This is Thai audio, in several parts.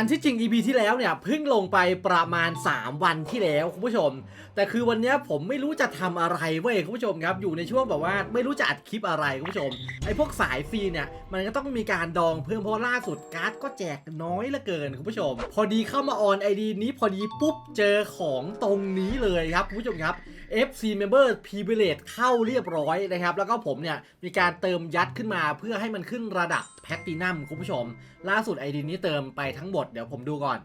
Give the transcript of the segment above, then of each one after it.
อันที่จริง EP ที่แล้วเนี่ยเพิ่งลงไปประมาณ 3 วันที่แล้วคุณผู้ชม แต่คือวันนี้ผมไม่รู้จะทำอะไรเว้ยคุณผู้ชมครับ อยู่ในช่วงแบบว่าไม่รู้จะอัดคลิปอะไรคุณผู้ชมไอ้พวกสายฟรีเนี่ยมันก็ต้องมีการดองเพิ่มเพราะล่าสุดการ์ดก็แจกน้อยเหลือเกินคุณผู้ชม พอดีเข้ามาออนไอดีนี้พอดีปุ๊บเจอของตรงนี้เลยครับคุณผู้ชมครับ FC Member Privilege เข้าเรียบร้อยนะครับ แล้วก็ผมเนี่ยมีการเติมยัดขึ้นมาเพื่อให้มันขึ้นระดับแพตตินัมคุณผู้ชม ล่าสุดไอดีนี้เติมไปทั้งหมดเดี๋ยวผมดูก่อน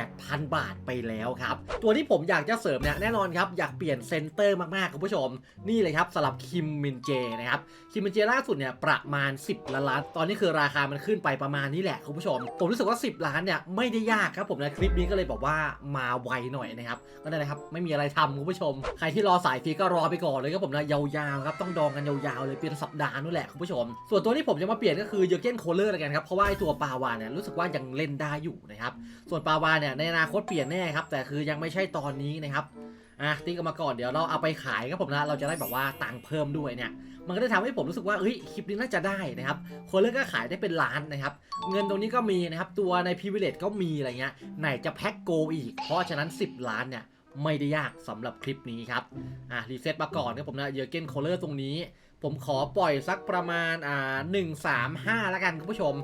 8,000 บาทไปแล้วครับ ตัวที่ผมอยากจะเสริมเนี่ยแน่นอนครับ อยากเปลี่ยนเซนเตอร์มากๆคุณผู้ชม นี่เลยครับสำหรับคิมมินเจนะครับคิมมินเจล่าสุดเนี่ยประมาณ 10ล้าน ตอนนี้คือราคามันขึ้นไปประมาณนี้แหละคุณผู้ชม ผมรู้สึกว่า 10 ล้านเนี่ยไม่ได้ยากครับผมนะคลิปนี้ก็เลยบอกว่ามาไวหน่อยนะครับก็ได้เลยครับไม่มีอะไรทำคุณผู้ชม ใครที่รอสายฟรีก็รอไปก่อนเลยครับผมนะยาวๆครับต้องดองกันยาวๆเลยเป็นสัปดาห์นู่นแหละคุณผู้ชม ส่วนตัวที่ผมจะมาเปลี่ยนก็คือเยอร์เกนโคเลอร์ละกันครับเพราะว่าไอตัวปาวาเนี่ยรู้สึกว่ายังเล่นได้อยู่นะครับส่วนปาวาเนี่ยในอนาคตเปลี่ยนแน่ครับ แต่คือยังไม่ใช่ตอนนี้นะครับอะติ๊กมาก่อนเดี๋ยวเราเอาไปขายครับผมนะ เราจะได้แบบว่าตังค์เพิ่มด้วยเนี่ย มันก็ได้ทำให้ผมรู้สึกว่าเฮ้ยคลิปนี้น่าจะได้นะครับ คนเลือกก็ขายได้เป็นล้านนะครับ เงินตรงนี้ก็มีนะครับ ตัวในพิเวเลตก็มีอะไรเงี้ย ไหนจะแพ็กโกอีก เพราะฉะนั้น 10 ล้านเนี่ยไม่ได้ยากสำหรับคลิปนี้ครับ อะรีเซ็ตมาก่อนครับผมนะเยอร์เกนโคเลอร์ตรงนี้ ผมขอปล่อยสักประมาณอ่าหนึ่งสามห้าแล้วกันคุณผู้ชม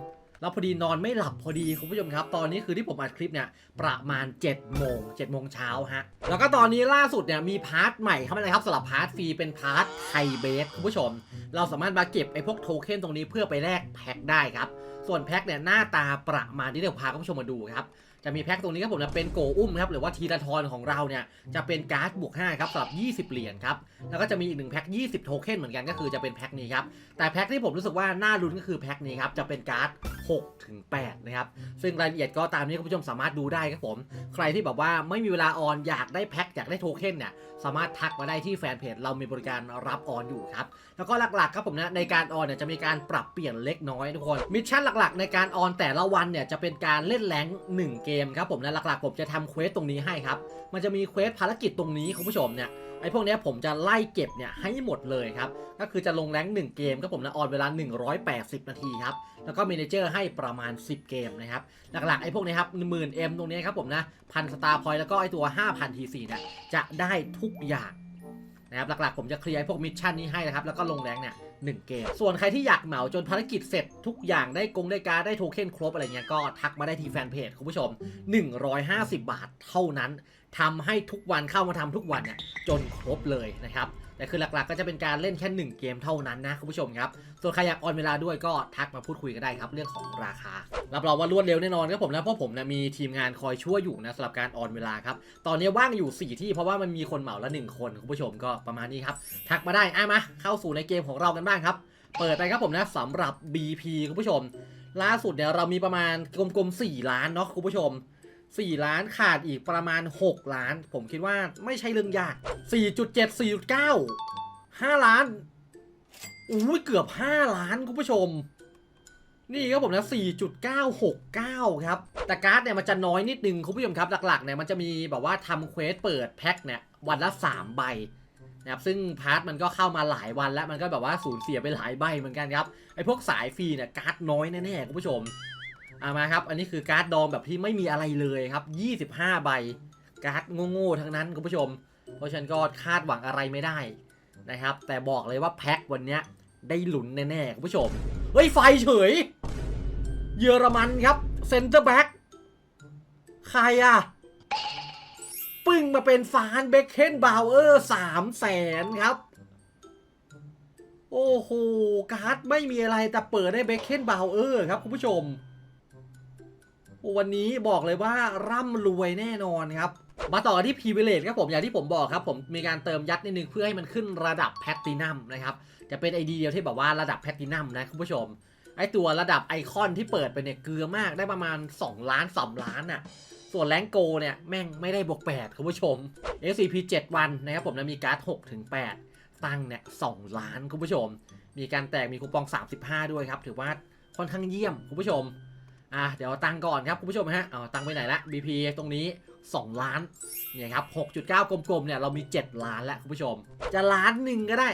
แล้วพอดีนอนไม่หลับพอดีคุณผู้ชมครับ ตอนนี้คือที่ผมอัดคลิปเนี่ยประมาณ7โมงเจ็ดโมงเช้าฮะแล้วก็ตอนนี้ล่าสุดเนี่ยมีพาร์ทใหม่เข้ามาเลยครับสำหรับพาร์ทฟรีเป็นพาร์ทไทเบสคุณผู้ชม เราสามารถมาเก็บไอ้พวกโทเค็นตรงนี้เพื่อไปแลกแพ็คได้ครับส่วนแพ็คเนี่ยหน้าตาประมาณที่เดี๋ยวพาคุณผู้ชมมาดูครับ จะมีแพ็คตรงนี้ครับผมจะเป็นโกอุ้มครับหรือว่าทีละทอนของเราเนี่ยจะเป็นการ์ดบวก5ครับสำหรับ 20 เหรียญครับแล้วก็จะมีอีกหนึ่งแพ็ค20 โทเค็นเหมือนกันก็คือจะเป็นแพ็คนี้ครับแต่แพ็คที่ผมรู้สึกว่าน่าลุ้นก็คือแพ็คนี้ครับจะเป็นการ์ด6ถึง8นะครับซึ่งรายละเอียดก็ตามนี้คุณผู้ชมสามารถดูได้ครับผมใครที่แบบว่าไม่มีเวลาออนอยากได้แพ็คอยากได้โทเค็นเนี่ยสามารถทักมาได้ที่แฟนเพจเรามีบริการรับออนอยู่ครับแล้วก็หลักๆครับผมนะในการออนเนี่ยจะมีการปรับเปลี่ยนเล็กน้อยทุกคนมิชชั่นหลักๆ ในการออนแต่ละวันเนี่ยจะเป็นการเล่นแรง1เกมครับผมนะหลักๆผมจะทำเควสตรงนี้ให้ครับ มันจะมีเควสภารกิจตรงนี้คุณผู้ชมเนี่ยไอ้พวกนี้ผมจะไล่เก็บเนี่ยให้หมดเลยครับ ก็คือจะลงแรงค์1เกมครับผมนะออนเวลา 180 นาทีครับ แล้วก็เมเนเจอร์ให้ประมาณ 10 เกมนะครับ หลักๆไอ้พวกนี้ครับหมื่นเอ็มตรงนี้ครับผมนะพันสตาร์พอยต์แล้วก็ไอ้ตัว 5,000 TC เนี่ยจะได้ทุกอย่าง นะครับหลักๆผมจะเคลียร์พวกมิชชั่นนี้ให้นะครับแล้วก็ลงแรงเนี่ยหนึ่งเกม ส่วนใครที่อยากเหมาจนภารกิจเสร็จทุกอย่างได้กงได้การได้โทเค็นครบอะไรเงี้ยก็ทักมาได้ที่แฟนเพจคุณผู้ชม 150 บาทเท่านั้นทำให้ทุกวันเข้ามาทำทุกวันเนี่ยจนครบเลยนะครับ แต่คือหลักๆก็จะเป็นการเล่นแค่ 1 เกมเท่านั้นนะคุณผู้ชมครับ ส่วนใครอยากออนเวลาด้วยก็ทักมาพูดคุยกันได้ครับเรื่องของราคา รับรองว่ารวดเร็วแน่นอนครับผมนะเพราะผมนะมีทีมงานคอยช่วยอยู่นะสำหรับการออนเวลาครับ ตอนนี้ว่างอยู่ 4 ที่เพราะว่ามันมีคนเหมาละ 1 คนคุณผู้ชมก็ประมาณนี้ครับ ทักมาได้อะมาเข้าสู่ในเกมของเรากันบ้างครับ เปิดไปครับผมนะสำหรับ BP คุณผู้ชม ล่าสุดเนี่ยเรามีประมาณกลมๆ4ล้านเนาะคุณผู้ชม 4 ล้านขาดอีกประมาณ 6 ล้าน ผมคิดว่าไม่ใช่เรื่องยาก 4.7 4.9 5 ล้านอุ้ยเกือบ 5 ล้านคุณผู้ชม นี่ครับผมนะ 4.969 ครับ แต่การ์ดเนี่ยมันจะน้อยนิดนึงคุณผู้ชมครับ หลักๆเนี่ยมันจะมีแบบว่าทำเควสเปิดแพ็คเนี่ยวันละ 3 ใบนะครับซึ่งพาร์ทมันก็เข้ามาหลายวันแล้วมันก็แบบว่าสูญเสียไปหลายใบเหมือนกันครับไอ้พวกสายฟรีเนี่ยการ์ดน้อยแน่ๆคุณผู้ชม อามาครับ อันนี้คือการ์ดดองแบบที่ไม่มีอะไรเลยครับ 25 ใบ การ์ดโง่ๆทั้งนั้นคุณผู้ชม เพราะฉะนันก็คาดหวังอะไรไม่ได้นะครับ แต่บอกเลยว่าแพ็ควันเนี้ยได้หลุนแน่ๆคุณผู้ชม เฮ้ย ไฟเฉย เยอรมันครับเซนเตอร์แบ็กใครอะปึ้งมาเป็นฟานเบคเคนบาวเออร์สามแสนครับ โอ้โห การ์ดไม่มีอะไรแต่เปิดได้เบคเคนบาวเออร์ครับคุณผู้ชม วันนี้บอกเลยว่าร่ำรวยแน่นอนครับ มาต่อที่พีเวเลตครับผมอย่างที่ผมบอกครับผมมีการเติมยัดนิดนึงเพื่อให้มันขึ้นระดับแพตตินัมนะครับจะเป็นไอเดียที่แบบว่าระดับแพตตินัมนะคุณผู้ชมไอตัวระดับไอคอนที่เปิดไปเนี่ยเกลือมากได้ประมาณ 2 ล้าน 3 ล้านอะ่ะส่วนแรงโกเนี่ยแม่งไม่ได้บวก8คุณผู้ชม SCP 7 วันนะครับผมนะมีการ์ด6ถึง8ตั้งเนี่ย2ล้านคุณผู้ชม มีการแตกมีคูปอง 35 ด้วยครับ ถือว่าค่อนข้างเยี่ยมคุณผู้ชม อะเดี๋ยวตังค์ก่อนครับคุณผู้ชมฮะเอาตังค์ไปไหนละ BP ตรงนี้ 2 ล้านเนี่ยครับ 6.9 กลมๆเนี่ยเรามี 7 ล้านแล้วคุณผู้ชม จะล้านหนึ่งก็ได้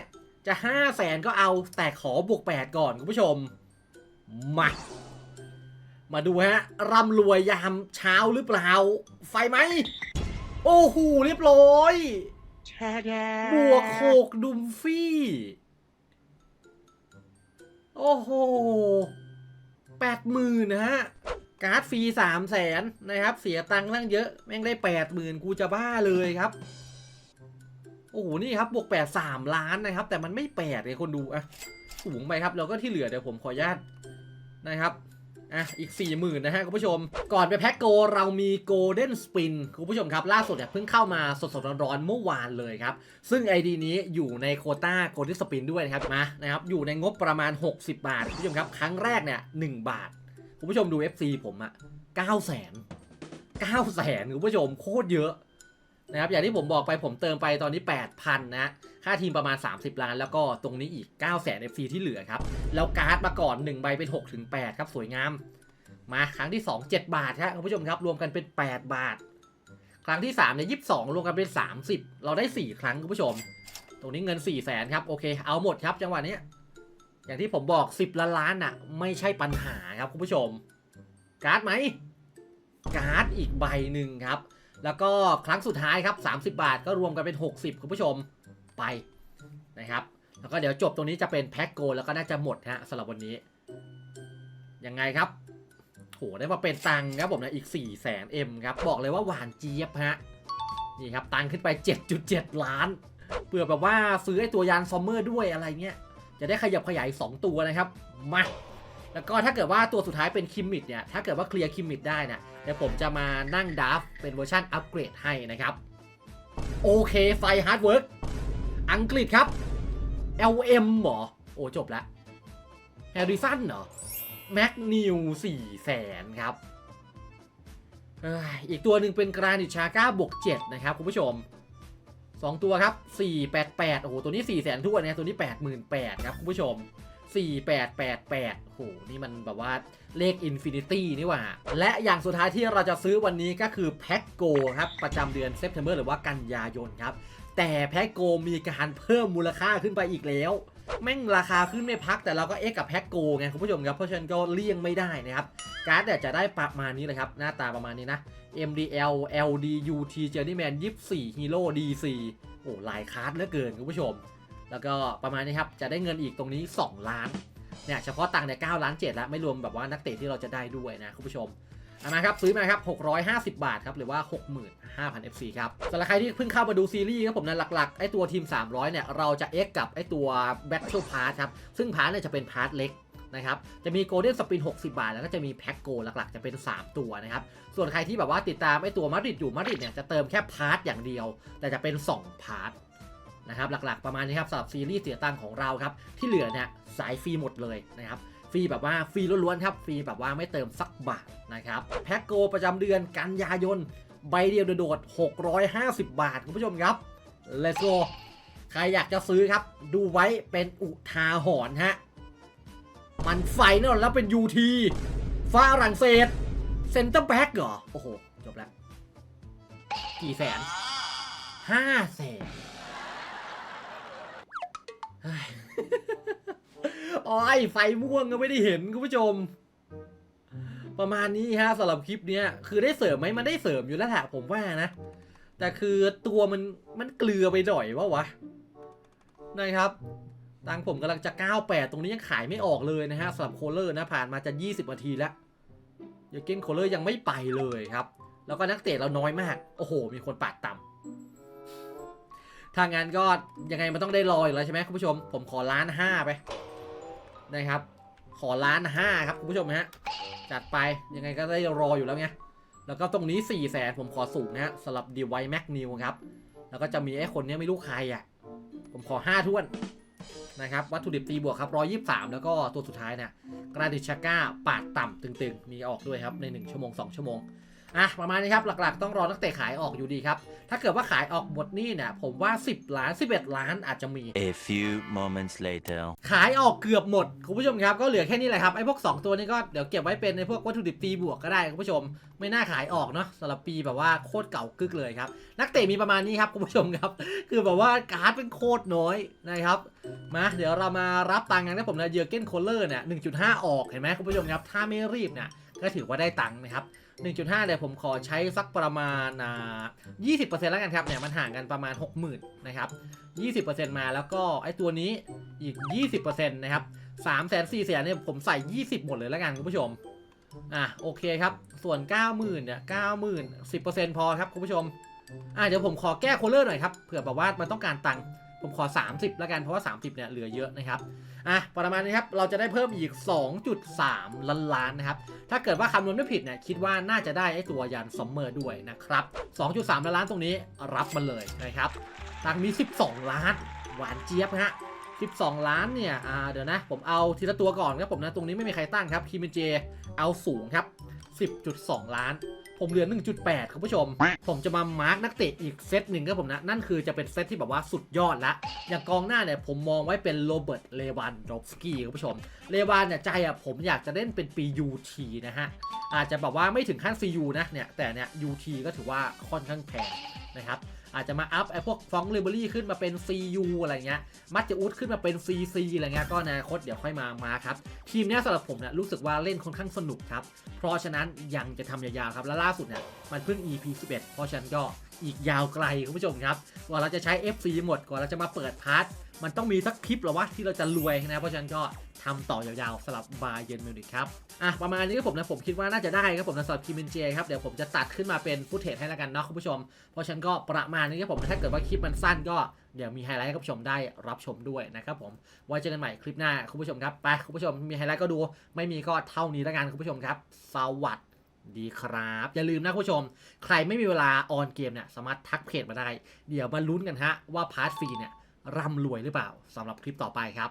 จะ 5 0 0แสนก็เอาแต่ขอบวก 8 ก่อนคุณผู้ชม มา มาดูฮะร่ำรวยยามเช้าหรือเปล่า ไฟไหม โอ้โหเรียบร้อยบวกโคกดุมฟี่ โอ้โห แปดหมื่นนะฮะ การ์ดฟรีสามแสนนะครับ เสียตังค์ตั้งเยอะ แม่งได้แปดหมื่นกูจะบ้าเลยครับ โอ้โห นี่ครับ บวกแปดสามล้านนะครับ แต่มันไม่แปดเลยคนดูอะสูงไปครับ แล้วก็ที่เหลือเดี๋ยวผมขออนุญาตนะครับ อะ อีก 4 0,000 นะฮะ คุณผู้ชม ก่อนไปแพ็กโก เรามีโกลเด้นสปินคุณผู้ชมครับ ล่าสุดเนี่ยเพิ่งเข้ามาสดๆร้อนๆเมื่อวานเลยครับ ซึ่ง ID นี้อยู่ในโคต้าโกลเด้นสปินด้วยนะครับ มานะครับ อยู่ในงบประมาณ 60 บาท คุณผู้ชมครับ ครั้งแรกเนี่ย1บาท คุณผู้ชมดู FC ผมอะ9แสน9แสนคุณผู้ชมโคตรเยอะนะครับ อย่างที่ผมบอกไปผมเติมไปตอนนี้ 8,000 นะ ค่าทีมประมาณ 30 ล้าน แล้วก็ตรงนี้อีก 9 0 0 0 0 FC ที่เหลือครับ แล้วการ์ดมาก่อน 1 ใบเป็น6ถึง8ครับสวยงาม มาครั้งที่ 2 7 บาทครับคุณผู้ชมครับรวมกันเป็น 8 บาท ครั้งที่3เนี่ย22 รวมกันเป็น 30 เราได้ 4 ครั้งคุณผู้ชม ตรงนี้เงิน 4 0 0แสนครับโอเคเอาหมดครับจังหวะนี้อย่างที่ผมบอก 10ล้านล้านอะไม่ใช่ปัญหาครับคุณผู้ชม การ์ดไหมการ์ดอีกใบหนึ่งครับ แล้วก็ครั้งสุดท้ายครับ 30 บาทก็รวมกันเป็น 60 คุณผู้ชม ไปนะครับ แล้วก็เดี๋ยวจบตรงนี้จะเป็นแพ็กโกแล้วก็น่าจะหมดฮะสำหรับวันนี้ ยังไงครับโหได้มาเป็นตังครับผมนะอีก4 0 0 0 0 0 M ครับ บอกเลยว่าหวานเจี๊ยบฮะนี่ครับตังขึ้นไป 7.7 ล้านเพื่อแบบว่าซื้อไอ้ตัวยานซอมเมอร์ด้วยอะไรเงี้ยจะได้ขยับขยาย 2 ตัวนะครับมาแล้วก็ถ้าเกิดว่าตัวสุดท้ายเป็นคิมมิดเนี่ยถ้าเกิดว่าเคลียร์คิมมิดได้นะเดี๋ยวผมจะมานั่งดัฟเป็นเวอร์ชันอัปเกรดให้นะครับ โอเคไฟฮาร์ดเวิร์ก อังกฤษครับ LM เหรอ โอ้ จบแล้วแฮร์ริสันเหรอ แม็กนิวสี่แสนครับเอออีกตัวหนึ่งเป็นกรานิชาก้าบวก7นะครับ คุณผู้ชม2ตัวครับ488โอ้โห ตัวนี้4 0 0แสนทั่วนนะตัวนี้88,000ครับ คุณผู้ชม4888โอ้โห นี่มันแบบว่าเลขอินฟินิตี้นี่หว่า และอย่างสุดท้ายที่เราจะซื้อวันนี้ก็คือแพ็กโกครับ ประจำเดือนเซปเทมเบอร์หรือว่ากันยายนครับ แต่แพ็กโกมีการเพิ่มมูลค่าขึ้นไปอีกแล้ว แม่งราคาขึ้นไม่พักแต่เราก็เอ็กกับแพ็กโกไงคุณผู้ชมครับเพราะฉะนั้นก็เลี่ยงไม่ได้นะครับการ์ดเนี่ยจะได้ประมาณนี้เลยครับ หน้าตาประมาณนี้นะ MDL LD UT Journeyman 24 Hero DC โอ้หลายคาร์ดเหลือเกินคุณผู้ชม แล้วก็ประมาณนี้ครับ จะได้เงินอีกตรงนี้ 2 ล้านเนี่ยเฉพาะตังค์เนี่ย9ล้าน7แล้วไม่รวมแบบว่านักเตะที่เราจะได้ด้วยนะคุณผู้ชม เอามาครับซื้อมาครับ 650 บาทครับหรือว่า 65,000 FC ครับสำหรับใครที่เพิ่งเข้ามาดูซีรีส์ครับผมนะหลักๆไอตัวทีม 300 เนี่ย เราจะ X กับไอตัว Battle Pass ครับ ซึ่งพาร์ทเนี่ยจะเป็นพาร์ทเล็กนะครับ จะมี Golden Spin 60 บาท แล้วก็จะมีแพ็กโกหลักๆ จะเป็น 3 ตัวนะครับ ส่วนใครที่แบบว่าติดตามไอตัวมาดริดอยู่มาดริดเนี่ยจะเติมแค่พาร์ทอย่างเดียว แต่จะเป็น 2 พาร์ทนะครับหลักๆประมาณนี้ครับสำหรับซีรีส์เสียตังค์ของเราครับที่เหลือเนี่ยสายฟรีหมดเลยนะครับ ฟรีแบบว่าฟรีล้วนๆครับฟรีแบบว่าไม่เติมสักบาทนะครับแพ็กโกประจำเดือนกันยายนใบเดียวโดด650 บาทคุณผู้ชมครับ let's go ใครอยากจะซื้อครับ ดูไว้เป็นอุทาหรณ์ฮะ มันไฟน่นอแล้วเป็น UT ฝรั่งเศสเซนเตอร์แบ็กเหรอ โอ้โห จบแล้ว กี่แสนห้าแสน อ๋อไอไฟม่วงก็ไม่ได้เห็นคุณผู้ชม ประมาณนี้ฮะสำหรับคลิปเนี้ยคือได้เสริมไหมมันได้เสริมอยู่แล้วแหละผมว่านะ แต่คือตัวมันมันเกลือไปหน่อยวะวะนะครับตังผมกำลังจะ 98 ตรงนี้ยังขายไม่ออกเลยนะฮะสำหรับโคลเลอร์นะผ่านมาจะ 20นาทีแล้วยาเกนโคลเลอร์ยังไม่ไปเลยครับ แล้วก็นักเตะเราน้อยมาก โอ้โห มีคนปาดต่ำถ้างั้นก็ยังไงมันต้องได้รออยู่แล้วใช่ไหมคุณผู้ชม ผมขอล้านห้าไป นะครับ ขอล้านห้าครับ คุณผู้ชมฮะ จัดไปยังไงก็ได้รออยู่แล้วไง แล้วก็ตรงนี้4ี่แสนผมขอสูงนะฮะสำหรับดีไวแม็กนิวครับ แล้วก็จะมีไอ้คนนี้ไม่รู้ใครอะ ผมขอ 5ท้วนนะครับ วัตถุดิบตีบวกครับ123แล้วก็ตัวสุดท้ายเนี่ยกราดิชาก้าปาดต่ำตึงๆ มีออกด้วยครับใน 1 ชั่วโมง 2 ชั่วโมง อะประมาณนี้ครับหลักๆ ต้องรอนักเตะขายออกอยู่ดีครับ ถ้าเกิดว่าขายออกหมดนี่เนี่ยผมว่า 10 ล้าน 11 ล้านอาจจะมี A few moments later. ขายออกเกือบหมด คุณผู้ชมครับ ก็เหลือแค่นี้แหละครับไอ้พวก 2 ตัวนี้ก็เดี๋ยวเก็บไว้เป็นในพวกวัตถุดิบตีบวกก็ได้คุณผู้ชม ไม่น่าขายออกเนาะสำหรับปีแบบว่าโคตรเก่ากึกเลยครับนักเตะมีประมาณนี้ครับคุณผู้ชมครับ คือแบบว่าการ์ดเป็นโคตรน้อยนะครับมาเดี๋ยวเรามารับตังค์กันนะผมนะเยอร์เกนโคลเลอร์เนี่ย1.5 ออกเห็นไหมคุณผู้ชมครับถ้าไม่รีบเนี่ยก็ถือว่าได้ตังค์นะครับ 1.5เนี่ยผมขอใช้สักประมาณอ่า20%แล้วกันครับเนี่ยมันห่างกันประมาณ 60,000นะครับ20%มาแล้วก็ไอ้ตัวนี้อีก 20%นะครับ3 4 0 0 0 0เนี่ยผมใส่ 20 หมดเลยแล้วกันคุณผู้ชมอะโอเคครับส่วน 90,000เนี่ย90,000 10%พอครับคุณผู้ชมอะเดี๋ยวผมขอแก้โคลเลอร์หน่อยครับเผื่อแบบว่ามันต้องการตังค์ ผมขอ 30 แล้วกัน เพราะว่า 30 เนี่ยเหลือเยอะนะครับอะประมาณนี้ครับ เราจะได้เพิ่มอีก 2.3 ล้านล้านนะครับ ถ้าเกิดว่าคำนวณไม่ผิดเนี่ยคิดว่าน่าจะได้ไอ้ตัวยันซัมเมอร์ด้วยนะครับ 2.3 ล้านล้านตรงนี้รับมาเลยนะครับตังมี 12 ล้าน หวานเจี๊ยบฮะ12 ล้านเนี่ยอ่าเดี๋ยวนะ ผมเอาทีละตัวก่อนครับผมนะ ตรงนี้ไม่มีใครตั้งครับคีมเจเอาสูงครับ 10.2 ล้าน ผมเหลือ 1.8 คุณผู้ชม ผมจะมามาร์กนักเตะอีกเซตหนึ่งครับผมนะ นั่นคือจะเป็นเซตที่แบบว่าสุดยอดละ อย่างกองหน้าเนี่ยผมมองไว้เป็นโรเบิร์ต เลวันดอฟสกี้คุณผู้ชม เลวันเนี่ยใจอะผมอยากจะเล่นเป็นปี UT นะฮะ อาจจะแบบว่าไม่ถึงขั้น CU นะเนี่ย แต่เนี่ย UT ก็ถือว่าค่อนข้างแพงนะครับ อาจจะมาอัพไอ้พวกฟองเลเบอรี่ขึ้นมาเป็น CU อะไรเงี้ย มัตจะอุดขึ้นมาเป็น CC อะไรเงี้ย ก็ในอนาคตเดี๋ยวค่อยมา มาครับ ทีมเนี้ยสำหรับผมเนี่ยรู้สึกว่าเล่นค่อนข้างสนุกครับ เพราะฉะนั้นยังจะทำยาวๆครับ และล่าสุดเนี่ยมันเพิ่ง EP 11 เพราะฉะนั้นก็อีกยาวไกลคุณผู้ชมครับ ว่าเราจะใช้ FC หมดกว่าเราจะมาเปิดพาร์ท มันต้องมีสักคลิปหรอวะที่เราจะรวยนะเพราะฉะนั้นก็ทำต่อยาวๆสำหรับบาเยนมิวนิกครับ อะ ประมาณนี้ครับผมนะ ผมคิดว่าน่าจะได้ครับผมนะสำหรับคิมินเจครับ เดี๋ยวผมจะตัดขึ้นมาเป็นฟุตเทจให้แล้วกันเนาะคุณผู้ชม เพราะฉะนั้นก็ประมาณนี้ครับผม ถ้าเกิดว่าคลิปมันสั้นก็เดี๋ยวมีไฮไลท์ให้คุณผู้ชมได้รับชมด้วยนะครับผม ไว้เจอกันใหม่คลิปหน้าคุณผู้ชมครับ ไปคุณผู้ชมมีไฮไลท์ก็ดู ไม่มีก็เท่านี้แล้วกันคุณผู้ชมครับ สวัสดีครับ อย่าลืมนะคุณผู้ชม ใครไม่มีเวลาออนเกมเนี่ยสามารถทักเพจมาได้ เดี๋ยวมาลุ้นกันฮะว่าพาร์ทฟรีเนี่ย ร่ำรวยหรือเปล่าสำหรับคลิปต่อไปครับ